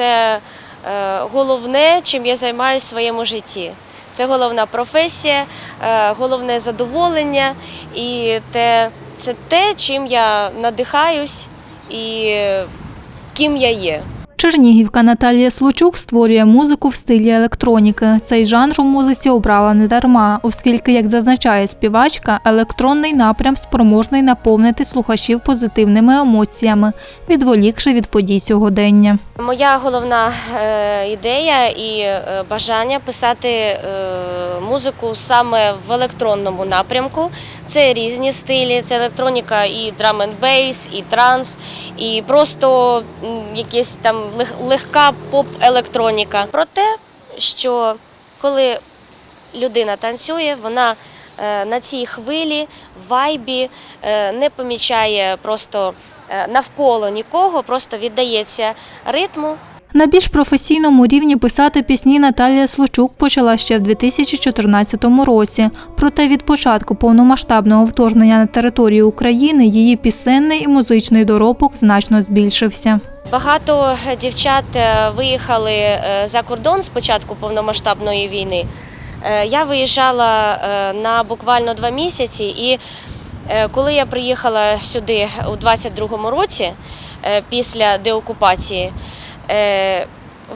це е, головне, чим я займаюся в своєму житті. Це головна професія, е, головне задоволення, і те, це те, чим я надихаюсь і ким я є. Чернігівка Наталія Случук створює музику в стилі електроніки. Цей жанр у музиці обрала не дарма, оскільки, як зазначає співачка, електронний напрям спроможний наповнити слухачів позитивними емоціями, відволікши від подій сьогодення. Моя головна е, ідея і е, бажання писати е, музику саме в електронному напрямку. Це різні стилі, це електроніка, і драм н бейс, і транс, і просто якась там легка поп-електроніка. Про те, що коли людина танцює, вона е, на цій хвилі, вайбі, е, не помічає просто е, навколо нікого, просто віддається ритму. На більш професійному рівні писати пісні Наталія Случук почала ще в 2014 році. Проте від початку повномасштабного вторгнення на територію України її пісенний і музичний доробок значно збільшився. Багато дівчат е, виїхали е, за кордон з початку повномасштабної війни. Е, Я виїжджала на буквально два місяці, і коли я приїхала сюди у 22-му році, після деокупації,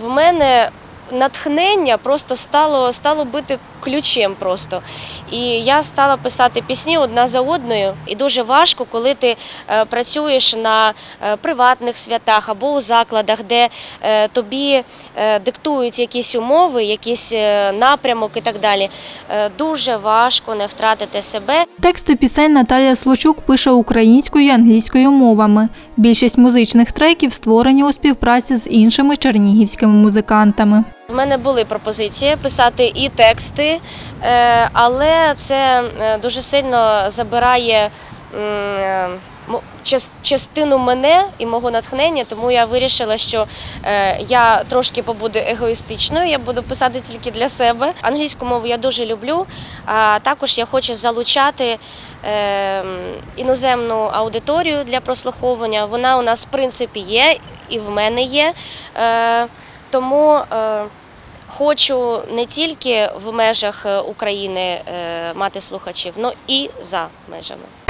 в мене натхнення просто стало, стало бити ключем просто. І я стала писати пісні одна за одною. І дуже важко, коли ти е, працюєш на е, приватних святах або у закладах, де е, тобі диктують якісь умови, якийсь е, напрямок і так далі. Дуже важко не втратити себе. Тексти пісень Наталія Случук пише українською і англійською мовами. Більшість музичних треків створені у співпраці з іншими чернігівськими музикантами. В мене були пропозиції писати і тексти, е, але це е, дуже сильно забирає е, частину мене і мого натхнення, тому я вирішила, що я трошки побуду егоїстичною, я буду писати тільки для себе. Англійську мову я дуже люблю, а також я хочу залучати іноземну аудиторію для прослуховування. Вона у нас в принципі є і в мене є. Тому хочу не тільки в межах е, України е, мати слухачів, але і за межами.